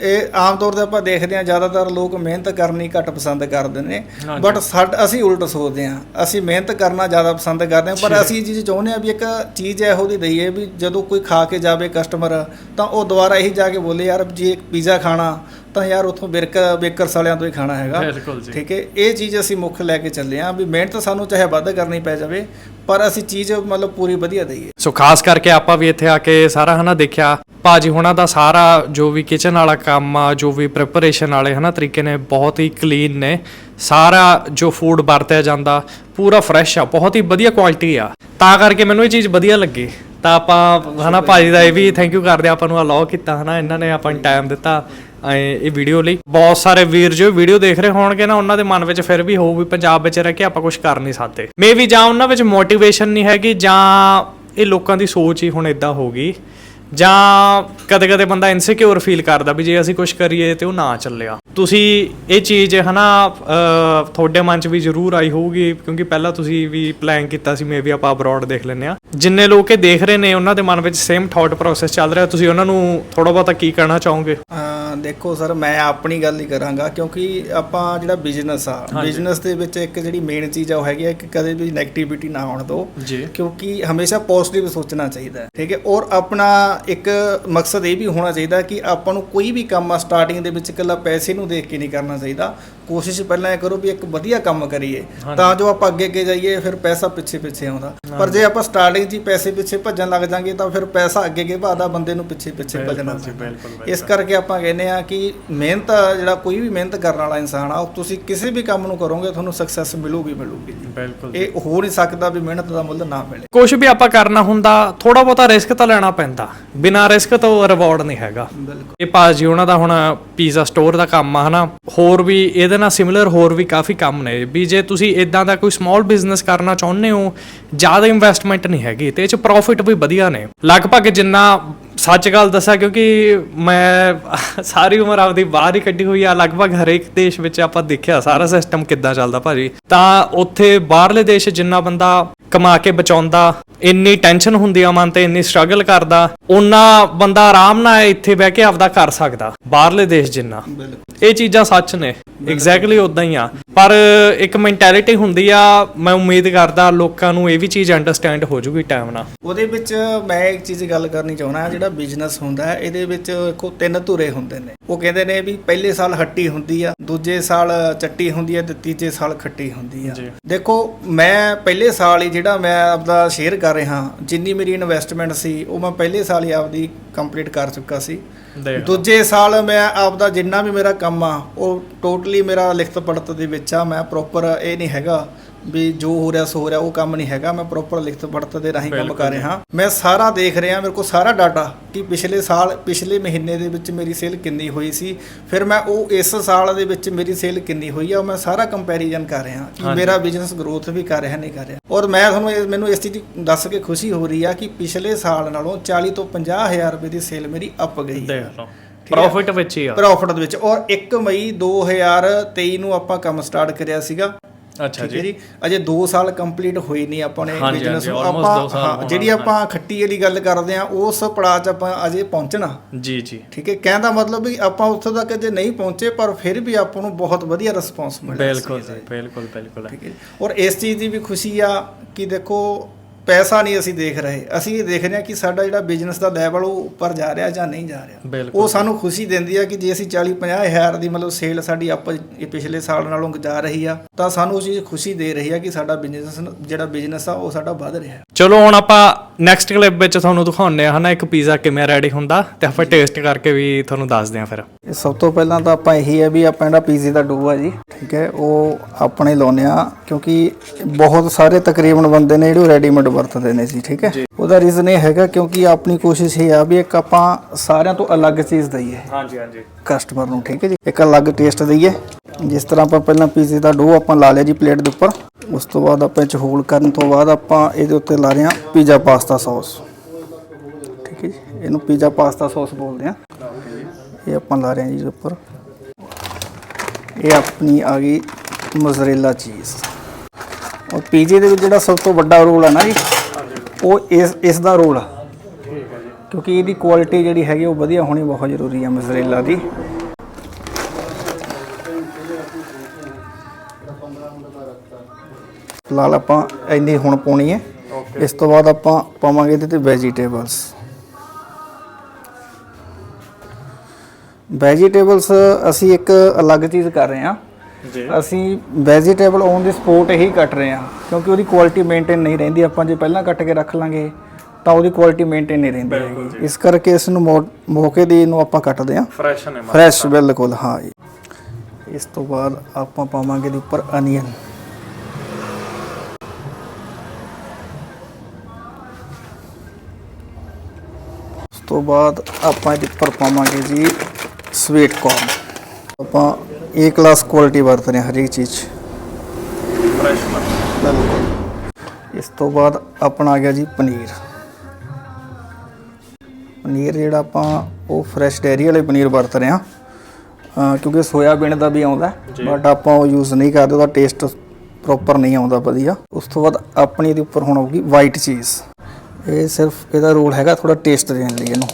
ਇਹ ਆਮ ਤੌਰ ਤੇ ਆਪਾਂ ਦੇਖਦੇ ਹਾਂ ਜ਼ਿਆਦਾਤਰ ਲੋਕ ਮਿਹਨਤ ਕਰਨੀ ਘੱਟ ਪਸੰਦ ਕਰਦੇ ਨੇ। ਬਟ ਸਾਡ ਅਸੀਂ ਉਲਟ ਸੋਚਦੇ ਹਾਂ। ਅਸੀਂ ਮਿਹਨਤ ਕਰਨਾ ਜ਼ਿਆਦਾ ਪਸੰਦ ਕਰਦੇ ਹਾਂ। ਪਰ ਅਸੀਂ ਚੀਜ਼ ਚਾਹੁੰਦੇ ਹਾਂ ਵੀ ਇੱਕ ਚੀਜ਼ ਇਹੋ ਦੀ ਦਈਏ ਵੀ ਜਦੋਂ ਕੋਈ ਖਾ ਕੇ ਜਾਵੇ ਕਸਟਮਰ ਤਾਂ ਉਹ ਦੁਬਾਰਾ ਇਹੀ ਜਾ ਕੇ ਬੋਲੇ ਯਾਰ ਜੇ ਇੱਕ ਪੀਜ਼ਾ ਖਾਣਾ ਤਾਂ ਯਾਰ ਉਥੋਂ ਬਿਰਕਰ ਬੇਕਰਸ ਵਾਲਿਆਂ ਤੋਂ ਹੀ ਖਾਣਾ ਹੈਗਾ। ਠੀਕ ਹੈ ਇਹ ਚੀਜ਼ ਅਸੀਂ ਮੁੱਖ ਲੈ ਕੇ ਚੱਲੇ ਹਾਂ ਵੀ ਮਿਹਨਤ ਸਾਨੂੰ ਚਾਹੇ ਵੱਧ ਕਰਨੀ ਪੈ ਜਾਵੇ ਪਰ ਅਸੀਂ ਚੀਜ਼ ਮਤਲਬ ਪੂਰੀ ਵਧੀਆ ਦਈਏ।
ਸੋ ਖਾਸ ਕਰਕੇ ਆਪਾਂ ਵੀ ਇੱਥੇ ਆ ਕੇ ਸਾਰਾ ਹਨਾ ਦੇਖਿਆ ਭਾਜੀ ਹੁਣਾਂ ਦਾ ਸਾਰਾ ਜੋ ਵੀ ਕਿਚਨ ਵਾਲਾ ਕੰਮ ਆ ਜੋ ਵੀ ਪ੍ਰਿਪਰੇਸ਼ਨ ਵਾਲੇ ਹਨਾ ਤਰੀਕੇ ਨੇ ਬਹੁਤ ਹੀ ਕਲੀਨ ਨੇ। ਸਾਰਾ ਜੋ ਫੂਡ ਵਰਤਿਆ ਜਾਂਦਾ ਪੂਰਾ ਫਰੈਸ਼ ਆ ਬਹੁਤ ਹੀ ਵਧੀਆ ਕੁਆਲਿਟੀ ਆ। ਤਾਂ ਕਰਕੇ ਮੈਨੂੰ ਇਹ ਚੀਜ਼ ਵਧੀਆ ਲੱਗੀ। ਤਾਂ ਆਪਾਂ ਹਨਾ ਭਾਜੀ ਦਾ ਇਹ ਵੀ ਥੈਂਕ ਯੂ ਕਰਦੇ ਆ ਆਪਾਂ ਨੂੰ ਅਲਾਉ ਕੀਤਾ ਹਨਾ ਇਹਨਾਂ ਨੇ ਆਪਾਂ ਨੂੰ ਟਾਈਮ ਦਿੱਤਾ। ਇਹ ਵੀਡੀਓ ਲਈ। ਬਹੁਤ ਸਾਰੇ ਵੀਰ ਜੋ ਵੀਡੀਓ ਦੇਖ ਰਹੇ ਹੋਣਗੇ ਨਾ, ਉਹਨਾਂ ਦੇ ਮਨ ਵਿੱਚ ਫਿਰ ਵੀ ਹੋਊ ਵੀ ਪੰਜਾਬ ਵਿੱਚ ਰਹਿ ਕੇ ਆਪਾਂ ਕੁਝ ਕਰ ਨਹੀਂ ਸਕਦੇ। ਮੇ ਵੀ ਜਾਂ ਉਹਨਾਂ ਵਿੱਚ ਮੋਟੀਵੇਸ਼ਨ ਨਹੀਂ ਹੈਗੀ ਜਾਂ ਇਹ ਲੋਕਾਂ ਦੀ ਸੋਚ ਹੀ ਹੁਣ ਇਦਾਂ ਹੋ ਗਈ ਜਾਂ ਕਦੇ-ਕਦੇ ਬੰਦਾ ਇਨਸਿਕਿਉਰ ਫੀਲ ਕਰਦਾ ਵੀ ਜੇ ਅਸੀਂ ਕੁਝ ਕਰੀਏ ਤੇ ਉਹ ਨਾ ਚੱਲਿਆ। ਤੁਸੀਂ ਇਹ ਚੀਜ਼ ਹਨਾ ਤੁਹਾਡੇ ਮਨ 'ਚ ਵੀ ਜ਼ਰੂਰ ਆਈ ਹੋਊਗੀ ਕਿਉਂਕਿ ਪਹਿਲਾਂ ਤੁਸੀਂ ਵੀ ਪਲਾਨ ਕੀਤਾ ਸੀ ਮੇ ਵੀ ਆਪਾਂ ਅਬਰੋਡ ਦੇਖ ਲੈਂਦੇ ਆ ਜਿੰਨੇ ਲੋਕ ਇਹ ਦੇਖ ਰਹੇ ਨੇ ਉਹਨਾਂ ਦੇ ਮਨ ਵਿੱਚ ਸੇਮ ਥਾਟ ਪ੍ਰੋਸੈਸ ਚੱਲ ਰਿਹਾ। ਤੁਸੀਂ ਉਹਨਾਂ ਨੂੰ ਥੋੜਾ ਬਹੁਤਾ ਕੀ ਕਹਿਣਾ ਚਾਹੋਗੇ?
ਦੇਖੋ ਸਰ ਮੈਂ ਆਪਣੀ ਗੱਲ ਹੀ ਕਰਾਂਗਾ ਕਿਉਂਕਿ ਆਪਾਂ ਜਿਹੜਾ ਬਿਜ਼ਨਸ ਆ ਬਿਜ਼ਨਸ ਦੇ ਵਿੱਚ ਇੱਕ ਜਿਹੜੀ ਮੇਨ ਚੀਜ਼ ਆ ਉਹ ਹੈਗੀ ਆ ਕਿ ਕਦੇ ਵੀ 네ਗੇਟਿਵਿਟੀ ਨਾ ਆਉਣ ਦਿਓ। ਕਿਉਂਕਿ ਹਮੇਸ਼ਾ ਪੋਜ਼ਿਟਿਵ ਸੋਚਣਾ ਚਾਹੀਦਾ ਹੈ ਠੀਕ ਹੈ? ਔਰ ਆਪਣਾ ਇੱਕ ਮਕਸਦ ਇਹ ਵੀ ਹੋਣਾ ਚਾਹੀਦਾ ਕਿ ਆਪਾਂ ਨੂੰ ਕੋਈ ਵੀ ਕੰਮ ਆ ਸਟਾਰਟਿੰਗ ਦੇ ਵਿੱਚ ਇਕੱਲਾ ਪੈਸੇ ਨੂੰ ਦੇਖ ਕੇ ਨਹੀਂ ਕਰਨਾ ਚਾਹੀਦਾ। ਕੋਸ਼ਿਸ਼ ਪਹਿਲਾਂ ਇਹ ਕਰੋ ਵੀ ਇੱਕ ਵਧੀਆ ਕੰਮ ਕਰੀਏ। ਤਾਂ ਜੋ ਆਪਾਂ ਅੱਗੇ ਅੱਗੇ ਜਾਈਏ ਫਿਰ ਪੈਸਾ ਪਿੱਛੇ ਪਿੱਛੇ ਆਉਂਦਾ। ਪਰ ਜੇ ਆਪਾਂ ਸਟਾਰਟਿੰਗ 'ਚ ਹੀ ਪੈਸੇ ਪਿੱਛੇ ਭੱਜਣ ਲੱਗ ਜਾਾਂਗੇ ਤਾਂ ਫਿਰ ਪੈਸਾ ਅੱਗੇ ਅੱਗੇ ਵਧਦਾ ਬੰਦੇ ਨੂੰ ਪਿੱਛੇ ਪਿੱਛੇ ਭੱਜਣਾ। ਇਸ ਕਰਕੇ ਆਪਾਂ ਕਹਿੰਦੇ ਆ ਕਿ ਮਿਹਨਤ ਜਿਹੜਾ ਕੋਈ ਵੀ ਮਿਹਨਤ ਕਰਨ ਵਾਲਾ ਇਨਸਾਨ ਆ ਉਹ ਤੁਸੀਂ ਕਿਸੇ ਵੀ ਕੰਮ ਨੂੰ ਕਰੋਗੇ ਤੁਹਾਨੂੰ ਸਕਸੈਸ ਮਿਲੂਗੀ ਮਿਲੂਗੀ।
ਬਿਲਕੁਲ
ਇਹ ਹੋ ਨਹੀਂ ਸਕਦਾ ਵੀ ਮਿਹਨਤ ਦਾ ਮੁੱਲ ਨਾ ਮਿਲੇ।
ਕੁਝ ਵੀ ਆਪਾਂ ਕਰਨਾ ਹੁੰਦਾ ਥੋੜਾ ਬਹੁਤਾ ਰਿਸਕ ਤਾਂ ਲੈਣਾ ਪੈਂਦਾ। ਬਿਨਾਂ ਰਿਸਕ ਤੋਂ ਰਿਵਾਰਡ ਨਹੀਂ ਹੈਗਾ। ਇਹ ਭਾਜੀ ਉਹਨਾਂ ਦਾ ਹੁਣ ਪੀਜ਼ਾ ਸਟੋਰ ਦਾ ਕੰਮ ਆ ਹਨਾ। ਹੋਰ ਵੀ ਇਹਦੇ ਨਾਲ ਸਿਮਿਲਰ ਹੋਰ ਵੀ ਕਾਫੀ ਕੰਮ ਨੇ। ਵੀ ਜੇ ਤੁਸੀਂ ਇਦਾਂ ਦਾ ਕੋਈ ਸਮਾਲ ਬਿਜ਼ਨਸ ਕਰਨਾ ਚਾਹੁੰਦੇ ਹੋ, ਜ਼ਿਆਦਾ ਇਨਵੈਸਟਮੈਂਟ ਨਹੀਂ ਹੈਗੀ। ਤੇ ਇਹ ਚ ਪ੍ਰੋਫਿਟ ਵੀ ਵਧੀਆ ਨੇ। ਲਗਭਗ ਜਿੰਨਾ ਸੱਚ ਗੱਲ ਦੱਸਾਂ, ਕਿਉਂਕਿ ਮੈਂ ਸਾਰੀ ਉਮਰ ਆਪਦੀ ਬਾਹਰ ਹੀ ਕੱਢੀ ਹੋਈ ਆ, ਲਗਭਗ ਹਰੇਕ ਦੇਸ਼ ਵਿੱਚ ਆਪਾਂ ਦੇਖਿਆ, ਸਾਰਾ ਸਿਸਟਮ ਕਿੱਦਾਂ ਚੱਲਦਾ ਭਾਜੀ। ਤਾਂ ਉੱਥੇ ਬਾਹਰਲੇ ਦੇਸ਼ ਜਿੰਨਾ ਬੰਦਾ ਕਮਾ ਕੇ ਬਚਾਉਂਦਾ ਇੰਨੀ ਟੈਨਸ਼ਨ ਹੁੰਦੀ ਆ ਮਨ ਤੇ ਇੰਨੀ ਸਟਰਗਲ ਕਰਦਾ ਉਹਨਾਂ ਬੰਦਾ ਆਰਾਮ ਨਾਲ ਇੱਥੇ ਬਹਿ ਕੇ ਆਪਦਾ ਕਰ ਸਕਦਾ ਬਾਹਰਲੇ ਦੇਸ਼ ਜਿੰਨਾ। ਇਹ ਚੀਜ਼ਾਂ ਸੱਚ ਨੇ ਐਗਜ਼ੈਕਟਲੀ ਉਦਾਂ ਹੀ ਆ। ਪਰ ਇੱਕ ਮੈਂਟੈਲਿਟੀ ਹੁੰਦੀ ਆ ਮੈਂ ਉਮੀਦ ਕਰਦਾ ਲੋਕਾਂ ਨੂੰ ਇਹ ਵੀ ਚੀਜ਼ ਅੰਡਰਸਟੈਂਡ ਹੋ ਜੂਗੀ ਟਾਈਮ ਨਾਲ।
ਉਹਦੇ ਵਿੱਚ ਮੈਂ ਇੱਕ ਚੀਜ਼ ਗੱਲ ਕਰਨੀ ਚਾਹੁੰਦਾ ਜਿਹੜਾ ਬਿਜ਼ਨਸ ਹੁੰਦਾ ਹੈ ਇਹਦੇ ਵਿੱਚ ਦੇਖੋ ਤਿੰਨ ਧੁਰੇ ਹੁੰਦੇ ਨੇ। ਉਹ ਕਹਿੰਦੇ ਨੇ ਵੀ ਪਹਿਲੇ ਸਾਲ ਹੱਟੀ ਹੁੰਦੀ ਆ ਦੂਜੇ ਸਾਲ ਚੱਟੀ ਹੁੰਦੀ ਆ ਤੇ ਤੀਜੇ ਸਾਲ ਖੱਟੀ ਹੁੰਦੀ ਆ। ਦੇਖੋ ਮੈਂ ਪਹਿਲੇ ਸਾਲ ਹੀ ਜਿਹੜਾ ਮੈਂ ਆਪਦਾ ਸ਼ੇਅਰ ਕਰ ਰਿਹਾ ਜਿੰਨੀ ਮੇਰੀ ਇਨਵੈਸਟਮੈਂਟ ਸੀ ਉਹ ਮੈਂ ਪਹਿਲੇ ਸਾਲ ਹੀ ਆਪਦੀ ਕੰਪਲੀਟ ਕਰ ਚੁੱਕਾ ਸੀ। ਦੂਜੇ ਸਾਲ ਮੈਂ ਆਪਦਾ ਜਿੰਨਾ ਵੀ ਮੇਰਾ ਕੰਮ ਆ ਉਹ ਟੋਟਲੀ ਮੇਰਾ ਲਿਖਤ ਪੜਤ ਦੇ ਵਿੱਚ ਆ ਮੈਂ ਪ੍ਰੋਪਰ ਇਹ ਨਹੀਂ ਹੈਗਾ ਵੀ ਜੋ ਹੋ ਰਿਹਾ ਸੋ ਹੋ ਰਿਹਾ ਉਹ ਕੰਮ ਨਹੀਂ ਹੈਗਾ। ਮੈਂ ਪ੍ਰੋਪਰ ਲਿਖਤ ਪੜਤ ਦੇ ਰਾਹੀਂ ਕੰਮ ਕਰ ਰਿਹਾ। ਮੈਂ ਸਾਰਾ ਦੇਖ ਰਿਹਾ ਮੇਰੇ ਕੋਲ ਸਾਰਾ ਡਾਟਾ ਕਿ ਪਿਛਲੇ ਸਾਲ ਪਿਛਲੇ ਮਹੀਨੇ ਦੇ ਵਿੱਚ ਮੇਰੀ ਸੇਲ ਕਿੰਨੀ ਹੋਈ ਸੀ। ਫਿਰ ਮੈਂ ਉਹ ਇਸ ਸਾਲ ਦੇ ਵਿੱਚ ਮੇਰੀ ਸੇਲ ਕਿੰਨੀ ਹੋਈ ਆ ਉਹ ਮੈਂ ਸਾਰਾ ਕੰਪੈਰੀਜ਼ਨ ਕਰ ਰਿਹਾ ਕਿ ਮੇਰਾ ਬਿਜ਼ਨਸ ਗਰੋਥ ਵੀ ਕਰ ਰਿਹਾ ਨਹੀਂ ਕਰ ਰਿਹਾ। ਔਰ ਮੈਂ ਤੁਹਾਨੂੰ ਮੈਨੂੰ ਇਸ ਚੀਜ਼ ਦੀ ਦੱਸ ਕੇ ਖੁਸ਼ੀ ਹੋ ਰਹੀ ਆ ਕਿ ਪਿਛਲੇ ਸਾਲ ਨਾਲੋਂ 40 ਤੋਂ 50 ਹਜ਼ਾਰ ਰੁਪਏ ਦੀ ਸੇਲ ਮੇਰੀ ਅਪ ਗਈ ਹੈ
ਪ੍ਰੋਫਿਟ ਵਿੱਚ ਹੀ ਆ।
ਪ੍ਰੋਫਿਟ ਦੇ ਵਿੱਚ। ਔਰ 1 ਮਈ 2023 ਨੂੰ ਆਪਾਂ ਕੰਮ ਸਟਾਰਟ ਕਰਿਆ ਸੀਗਾ।
ਅੱਛਾ
ਠੀਕ ਹੈ ਜੀ। ਅਜੇ 2 ਸਾਲ ਕੰਪਲੀਟ ਹੋਏ ਨਹੀਂ ਆਪਾਂ ਨੇ ਬਿਜ਼ਨਸ ਆਪਾਂ ਜਿਹੜੀ ਆਪਾਂ ਖੱਟੀ ਵਾਲੀ ਗੱਲ ਕਰਦੇ ਆ ਉਸ ਪੜਾਅ 'ਚ ਆਪਾਂ ਅਜੇ ਪਹੁੰਚਣਾ।
ਜੀ ਜੀ।
ਠੀਕ ਹੈ ਕਹਿਣ ਦਾ ਮਤਲਬ ਵੀ ਆਪਾਂ ਉੱਥੇ ਤੱਕ ਜੇ ਨਹੀਂ ਪਹੁੰਚੇ ਪਰ ਫਿਰ ਵੀ ਆਪਾਂ ਨੂੰ ਬਹੁਤ ਵਧੀਆ ਰਿਸਪੌਂਸ ਮਿਲਿਆ
ਬਿਲਕੁਲ। ਬਿਲਕੁਲ ਬਿਲਕੁਲ।
ਠੀਕ ਹੈ ਜੀ। ਔਰ ਇਸ ਚੀਜ਼ ਦੀ ਵੀ ਖੁਸ਼ੀ ਆ ਕਿ ਦੇਖੋ ਪੈਸਾ ਨਹੀਂ ਅਸੀਂ ਦੇਖ ਰਹੇ। ਅਸੀਂ ਇਹ ਦੇਖ ਰਹੇ ਹਾਂ ਕਿ ਸਾਡਾ ਜਿਹੜਾ ਬਿਜ਼ਨਸ ਦਾ ਲੈਵਲ ਉਹ ਉੱਪਰ ਜਾ ਰਿਹਾ ਜਾਂ ਨਹੀਂ ਜਾ ਰਿਹਾ।
ਬਿਲਕੁਲ।
ਉਹ ਸਾਨੂੰ ਖੁਸ਼ੀ ਦਿੰਦੀ ਆ ਕਿ ਜੇ ਅਸੀਂ 40 50 ਹਜ਼ਾਰ ਦੀ ਮਤਲਬ ਸੇਲ ਸਾਡੀ ਅਪ ਇਹ ਪਿਛਲੇ ਸਾਲ ਨਾਲੋਂ ਜਾ ਰਹੀ ਆ ਤਾਂ ਸਾਨੂੰ ਉਹ ਚੀਜ਼ ਖੁਸ਼ੀ ਦੇ ਰਹੀ ਆ ਕਿ ਸਾਡਾ ਬਿਜ਼ਨਸ ਜਿਹੜਾ ਬਿਜ਼ਨਸ ਆ ਉਹ ਸਾਡਾ ਵੱਧ ਰਿਹਾ।
ਚਲੋ ਹੁਣ ਆਪਾਂ ਨੈਕਸਟ ਕਲਿੱਪ ਵਿੱਚ ਤੁਹਾਨੂੰ ਦਿਖਾਉਂਦੇ ਆ ਹਨਾ ਇੱਕ ਪੀਜ਼ਾ ਕਿਵੇਂ ਰੈਡੀ ਹੁੰਦਾ ਤੇ ਆਪਾਂ ਟੇਸਟ ਕਰਕੇ ਵੀ ਤੁਹਾਨੂੰ ਦੱਸਦੇ ਆ ਫਿਰ।
ਇਹ ਸਭ ਤੋਂ ਪਹਿਲਾਂ ਤਾਂ ਆਪਾਂ ਇਹੀ ਹੈ ਵੀ ਆਪਾਂ ਜਿਹੜਾ ਪੀਜ਼ੇ ਦਾ ਡੋ ਆ ਜੀ ਠੀਕ ਹੈ ਉਹ ਆਪਣੇ ਲਾਉਨੇ ਆ ਕਿਉਂਕਿ ਬਹੁਤ ਸਾਰੇ ਤਕਰੀਬਨ ਬੰਦੇ ਨੇ ਜਿਹੜੇ ਰੈਡੀਮੇਡ ਵਰਤਦੇ ਨੇ ਜੀ ਠੀਕ ਹੈ। ਉਹਦਾ ਰੀਜ਼ਨ ਇਹ ਹੈਗਾ ਕਿਉਂਕਿ ਆਪਣੀ ਕੋਸ਼ਿਸ਼ ਇਹ ਆ ਵੀ ਇੱਕ ਆਪਾਂ ਸਾਰਿਆਂ ਤੋਂ ਅਲੱਗ ਚੀਜ਼ ਦਈਏ।
ਹਾਂਜੀ ਹਾਂਜੀ।
ਕਸਟਮਰ ਨੂੰ ਠੀਕ ਹੈ ਜੀ ਇੱਕ ਅਲੱਗ ਟੇਸਟ ਦਈਏ। ਜਿਸ ਤਰ੍ਹਾਂ ਆਪਾਂ ਪਹਿਲਾਂ ਪੀਜ਼ੇ ਦਾ ਡੋ ਆਪਾਂ ਲਾ ਲਿਆ ਜੀ ਪਲੇਟ ਦੇ ਉੱਪਰ। ਉਸ ਤੋਂ ਬਾਅਦ ਆਪਾਂ ਇਹ 'ਚ ਹੋਲ ਕਰਨ ਤੋਂ ਬਾਅਦ ਆਪਾਂ ਇਹਦੇ ਉੱਤੇ ਲਾ ਰਹੇ ਹਾਂ ਪੀਜ਼ਾ ਪਾਸਤਾ ਸੌਸ। ਠੀਕ ਹੈ ਜੀ? ਇਹਨੂੰ ਪੀਜ਼ਾ ਪਾਸਤਾ ਸੌਸ ਬੋਲਦੇ ਆ ਇਹ ਆਪਾਂ ਲਾ ਰਹੇ ਹਾਂ ਜੀ ਉੱਪਰ। ਇਹ ਆਪਣੀ ਆ ਗਈ ਮੋਜ਼ਰੇਲਾ ਚੀਜ਼। ਔਰ ਪੀਜ਼ੇ ਦੇ ਵਿੱਚ ਜਿਹੜਾ ਸਭ ਤੋਂ ਵੱਡਾ ਰੋਲ ਆ ਨਾ ਜੀ, ਉਹ ਇਸ ਇਸ ਦਾ ਰੋਲ ਆ। ਕਿਉਂਕਿ ਇਹਦੀ ਕੁਆਲਿਟੀ ਜਿਹੜੀ ਹੈਗੀ ਉਹ ਵਧੀਆ ਹੋਣੀ ਬਹੁਤ ਜ਼ਰੂਰੀ ਹੈ ਮੋਜ਼ਰੇਲਾ ਦੀ। ਫਿਲਹਾਲ ਆਪਾਂ ਇੰਨੀ ਹੁਣ ਪਾਉਣੀ ਹੈ। ਇਸ ਤੋਂ ਬਾਅਦ ਆਪਾਂ ਪਾਵਾਂਗੇ ਇਹਦੇ ਤੇ ਵੈਜੀਟੇਬਲਸ ਵੈਜੀਟੇਬਲਸ ਅਸੀਂ ਇੱਕ ਅਲੱਗ ਚੀਜ਼ ਕਰ ਰਹੇ ਹਾਂ।
ਜੀ।
ਅਸੀਂ ਵੈਜੀਟੇਬਲ ਔਨ ਦੀ ਸਪੋਟ ਹੀ ਕੱਟ ਰਹੇ ਹਾਂ ਕਿਉਂਕਿ ਉਹਦੀ ਕੁਆਲਿਟੀ ਮੇਨਟੇਨ ਨਹੀਂ ਰਹਿੰਦੀ। ਆਪਾਂ ਜੇ ਪਹਿਲਾਂ ਕੱਟ ਕੇ ਰੱਖ ਲਾਂਗੇ ਤਾਂ ਉਹਦੀ ਕੁਆਲਿਟੀ ਮੇਨਟੇਨ ਨਹੀਂ ਰਹਿੰਦੀ ਹੈਗੀ। ਇਸ ਕਰਕੇ ਇਸ ਨੂੰ ਮੌਕੇ ਦੀ ਇਹਨੂੰ ਆਪਾਂ ਕੱਟਦੇ ਹਾਂ।
ਫਰੈਸ਼ ਨੇ
ਫਰੈਸ਼ ਬਿਲਕੁਲ ਹਾਂ ਜੀ। ਇਸ ਤੋਂ ਬਾਅਦ ਆਪਾਂ ਪਾਵਾਂਗੇ ਇਹਦੇ ਉੱਪਰ ਅਨੀਅਨ ਉਸ ਤੋਂ ਬਾਅਦ ਆਪਾਂ ਇਹਦੇ ਉੱਪਰ ਪਾਵਾਂਗੇ ਜੀ ਸਵੀਟ ਕਾਰਨ ਆਪਾਂ ਏ ਕਲਾਸ ਕੁਆਲਿਟੀ ਵਰਤ ਰਹੇ ਹਾਂ ਹਰੇਕ ਚੀਜ਼। 'ਚ।
ਫਰੈਸ਼
ਬਿਲਕੁਲ। ਇਸ ਤੋਂ ਬਾਅਦ ਆਪਣਾ ਆ ਗਿਆ ਜੀ ਪਨੀਰ। ਪਨੀਰ ਜਿਹੜਾ ਆਪਾਂ ਉਹ ਫਰੈਸ਼ ਡੈਰੀ ਵਾਲੇ ਪਨੀਰ ਵਰਤ ਰਹੇ ਹਾਂ। ਕਿਉਂਕਿ ਸੋਇਆਬੀਨ ਦਾ ਵੀ ਆਉਂਦਾ ਬਟ ਆਪਾਂ ਉਹ ਯੂਜ਼ ਨਹੀਂ ਕਰਦੇ ਉਹਦਾ ਟੇਸਟ ਪ੍ਰੋਪਰ ਨਹੀਂ ਆਉਂਦਾ ਵਧੀਆ। ਉਸ ਤੋਂ ਬਾਅਦ ਆਪਣੀ ਇਹਦੇ ਉੱਪਰ ਹੁਣ ਆਊਗੀ ਵਾਈਟ ਚੀਜ਼ ਇਹ ਸਿਰਫ ਇਹਦਾ ਰੋਲ ਹੈਗਾ ਥੋੜਾ ਟੇਸਟ ਦੇਣ ਲਈ ਇਹਨੂੰ।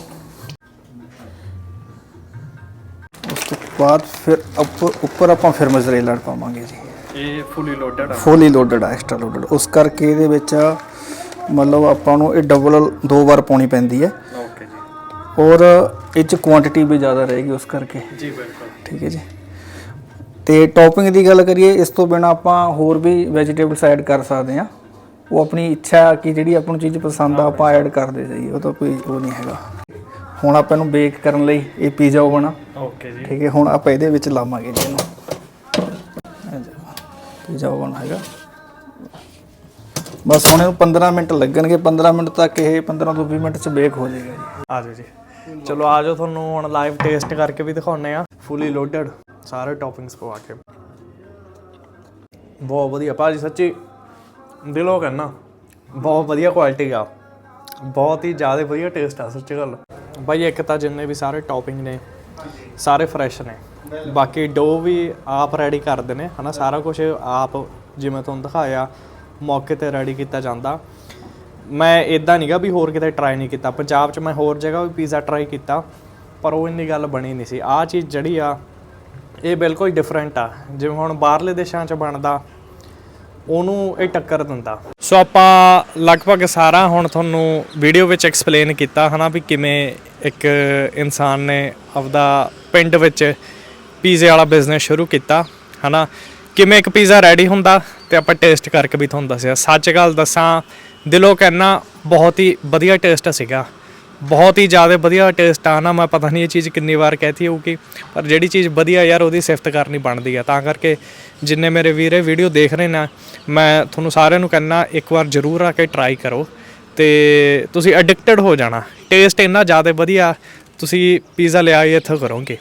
ਉਸ ਤੋਂ ਬਾਅਦ ਫਿਰ ਉੱਪਰ ਉੱਪਰ ਆਪਾਂ ਫਿਰ ਮਜ਼ਰੇਲਾ ਪਾਵਾਂਗੇ ਜੀ।
ਇਹ ਫੁੱਲੀ ਲੋਡਡ
ਫੁੱਲੀ ਲੋਡਡ ਆ ਐਕਸਟਰਾ ਲੋਡਡ ਉਸ ਕਰਕੇ ਇਹਦੇ ਵਿੱਚ ਮਤਲਬ ਆਪਾਂ ਨੂੰ ਇਹ ਡਬਲ ਦੋ ਵਾਰ ਪਾਉਣੀ ਪੈਂਦੀ ਹੈ। ਔਰ ਇਹ ਚ ਕੁਆਂਟੀਟੀ ਵੀ ਜ਼ਿਆਦਾ ਰਹੇਗੀ ਉਸ ਕਰਕੇ।
ਜੀ ਬਿਲਕੁਲ।
ਠੀਕ ਹੈ ਜੀ। ਤੇ ਟੌਪਿੰਗ ਦੀ ਗੱਲ ਕਰੀਏ ਇਸ ਤੋਂ ਬਿਨਾ ਆਪਾਂ ਹੋਰ ਵੀ ਵੈਜੀਟੇਬਲਸ ਐਡ ਕਰ ਸਕਦੇ ਹਾਂ। ਉਹ ਆਪਣੀ ਇੱਛਾ ਕਿ ਜਿਹੜੀ ਆਪਾਂ ਨੂੰ ਚੀਜ਼ ਪਸੰਦ ਆ ਆਪਾਂ ਐਡ ਕਰਦੇ ਜਾਈਏ ਉਹ ਤਾਂ ਕੋਈ ਉਹ ਨਹੀਂ ਹੈਗਾ। ਹੁਣ ਆਪਾਂ ਇਹਨੂੰ ਬੇਕ ਕਰਨ ਲਈ ਇਹ ਪੀਜ਼ਾ ਆ।
ਓਕੇ ਜੀ।
ਠੀਕ ਹੈ ਹੁਣ ਆਪਾਂ ਇਹਦੇ ਵਿੱਚ ਲਾਵਾਂਗੇ ਜੀ ਇਹਨੂੰ। ਪੀਜ਼ਾ ਓਵਨ ਹੈਗਾ। ਬਸ ਹੁਣ ਇਹਨੂੰ 15 ਮਿੰਟ ਲੱਗਣਗੇ। 15 ਮਿੰਟ ਤੱਕ ਇਹ 15 ਤੋਂ 20 ਮਿੰਟ ਚ ਬੇਕ ਹੋ ਜਾਏਗਾ ਜੀ।
ਆ ਜਾਓ ਜੀ। ਚਲੋ ਆ ਜਾਓ, ਤੁਹਾਨੂੰ ਹੁਣ ਲਾਈਵ ਟੇਸਟ ਕਰਕੇ ਵੀ ਦਿਖਾਉਨੇ ਆ ਫੁੱਲੀ ਲੋਡਡ ਸਾਰੇ ਟੌਪਿੰਗਸ ਪਵਾ ਕੇ। ਬਹੁਤ ਵਧੀਆ, ਭਾਜੀ ਸੱਚੀ, ਦਿਲੋਂ ਕਹਿਣਾ ਬਹੁਤ ਵਧੀਆ ਕੁਆਲਿਟੀ ਆ। ਬਹੁਤ ਹੀ ਜ਼ਿਆਦਾ ਵਧੀਆ ਟੇਸਟ ਆ, ਸੱਚੀ ਗੱਲ। ਬਾਈ ਇੱਕ ਤਾਂ ਜਿੰਨੇ ਵੀ ਸਾਰੇ ਟੌਪਿੰਗ ਨੇ, ਸਾਰੇ ਫਰੈਸ਼ ਨੇ। ਬਾਕੀ ਡੋ ਵੀ ਆਪ ਰੈਡੀ ਕਰਦੇ ਨੇ, ਹਨਾ? ਸਾਰਾ ਕੁਝ ਆਪ ਜਿਵੇਂ ਤੁਹਾਨੂੰ ਦਿਖਾਇਆ, ਮੌਕੇ ਤੇ ਰੈਡੀ ਕੀਤਾ ਜਾਂਦਾ। ਮੈਂ ਇਦਾਂ ਨਹੀਂਗਾ ਵੀ ਹੋਰ ਕਿਤੇ ਟਰਾਈ ਨਹੀਂ ਕੀਤਾ। ਪੰਜਾਬ 'ਚ ਮੈਂ ਹੋਰ ਜਗ੍ਹਾ ਵੀ ਪੀਜ਼ਾ ਟਰਾਈ ਕੀਤਾ, ਪਰ ਉਹ ਇੰਨੀ ਗੱਲ ਬਣੀ ਨਹੀਂ ਸੀ। ਆਹ ਚੀਜ਼ ਜਿਹੜੀ ਆ, ਇਹ ਬਿਲਕੁਲ ਡਿਫਰੈਂਟ ਆ। ਜਿਵੇਂ ਹੁਣ ਬਾਹਰਲੇ ਦੇਸ਼ਾਂ 'ਚ ਬਣਦਾ, ਉਹਨੂੰ ਇਹ ਟੱਕਰ ਦਿੰਦਾ। ਸੋ ਆਪਾਂ ਲਗਭਗ ਸਾਰਾ ਹੁਣ ਤੁਹਾਨੂੰ ਵੀਡੀਓ ਵਿੱਚ ਐਕਸਪਲੇਨ ਕੀਤਾ ਹਨਾ ਵੀ ਕਿਵੇਂ ਇੱਕ ਇਨਸਾਨ ਨੇ ਆਪਦਾ ਪਿੰਡ ਵਿੱਚ ਪੀਜ਼ੇ ਵਾਲਾ ਬਿਜ਼ਨਸ ਸ਼ੁਰੂ ਕੀਤਾ, ਹਨਾ। ਕਿਵੇਂ ਇੱਕ ਪੀਜ਼ਾ ਰੈਡੀ ਹੁੰਦਾ, ਤੇ ਆਪਾਂ ਟੇਸਟ ਕਰਕੇ ਵੀ ਤੁਹਾਨੂੰ ਦੱਸਿਆ। ਸੱਚ ਗੱਲ ਦੱਸਾਂ ਦਿਲੋਂ ਕਹਿਣਾ ਬਹੁਤ ਹੀ ਵਧੀਆ ਟੇਸਟ ਸੀਗਾ। ਬਹੁਤ ਹੀ ਜ਼ਿਆਦਾ ਵਧੀਆ ਟੇਸਟ ਆ ਨਾ, ਮੈਂ ਪਤਾ ਨਹੀਂ ਇਹ ਚੀਜ਼ ਕਿੰਨੀ ਵਾਰ ਕਹਿਤੀ ਹੋਊਗੀ, ਪਰ ਜਿਹੜੀ ਚੀਜ਼ ਵਧੀਆ ਯਾਰ ਉਹਦੀ ਸਿਫਤ ਕਰਨੀ ਬਣਦੀ ਆ। ਤਾਂ ਕਰਕੇ ਜਿੰਨੇ ਮੇਰੇ ਵੀਰੇ ਵੀਡੀਓ ਦੇਖ ਰਹੇ ਨੇ, ਮੈਂ ਤੁਹਾਨੂੰ ਸਾਰਿਆਂ ਨੂੰ ਕਹਿੰਨਾ ਇੱਕ ਵਾਰ ਜ਼ਰੂਰ ਆ ਕੇ ਟਰਾਈ ਕਰੋ ਤੇ ਤੁਸੀਂ ਐਡਿਕਟਡ ਹੋ ਜਾਣਾ। ਟੇਸਟ ਇੰਨਾ ਜ਼ਿਆਦਾ ਵਧੀਆ, ਤੁਸੀਂ ਪੀਜ਼ਾ ਲਿਆ, ਇੱਥੋਂ ਕਰੋਗੇ।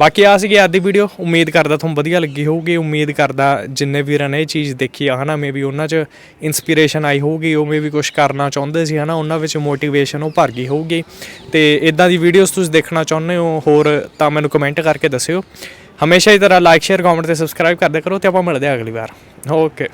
ਬਾਕੀ ਆ ਸੀਗੀ ਅੱਜ ਦੀ ਵੀਡੀਓ ਉਮੀਦ ਕਰਦਾ ਤੁਹਾਨੂੰ ਵਧੀਆ ਲੱਗੀ ਹੋਊਗੀ। ਉਮੀਦ ਕਰਦਾ ਜਿੰਨੇ ਵੀਰਾਂ ਨੇ ਇਹ ਚੀਜ਼ ਦੇਖੀ ਆ, ਹਨਾ ਮੇਬੀ ਉਹਨਾਂ 'ਚ ਇਨਸਪੀਰੇਸ਼ਨ ਆਈ ਹੋਊਗੀ, ਉਹ ਮੇਬੀ ਕੁਝ ਕਰਨਾ ਚਾਹੁੰਦੇ ਸੀ, ਹਨਾ, ਉਹਨਾਂ ਵਿੱਚ ਮੋਟੀਵੇਸ਼ਨ ਉਹ ਭਰ ਗਈ ਹੋਊਗੀ। ਤੇ ਇਦਾਂ ਦੀ ਵੀਡੀਓਜ਼ ਤੁਸੀਂ ਦੇਖਣਾ ਚਾਹੁੰਦੇ ਹੋ, ਹੋਰ ਤਾਂ ਮੈਨੂੰ ਕਮੈਂਟ ਕਰਕੇ ਦੱਸਿਓ। ਹਮੇਸ਼ਾ ਹੀ ਤਰ੍ਹਾਂ ਲਾਈਕ ਸ਼ੇਅਰ ਕਮੈਂਟ ਤੇ ਸਬਸਕ੍ਰਾਈਬ ਕਰਦੇ ਕਰੋ ਤੇ ਆਪਾਂ ਮਿਲਦੇ ਹਾਂ ਅਗਲੀ ਵਾਰ। ਓਕੇ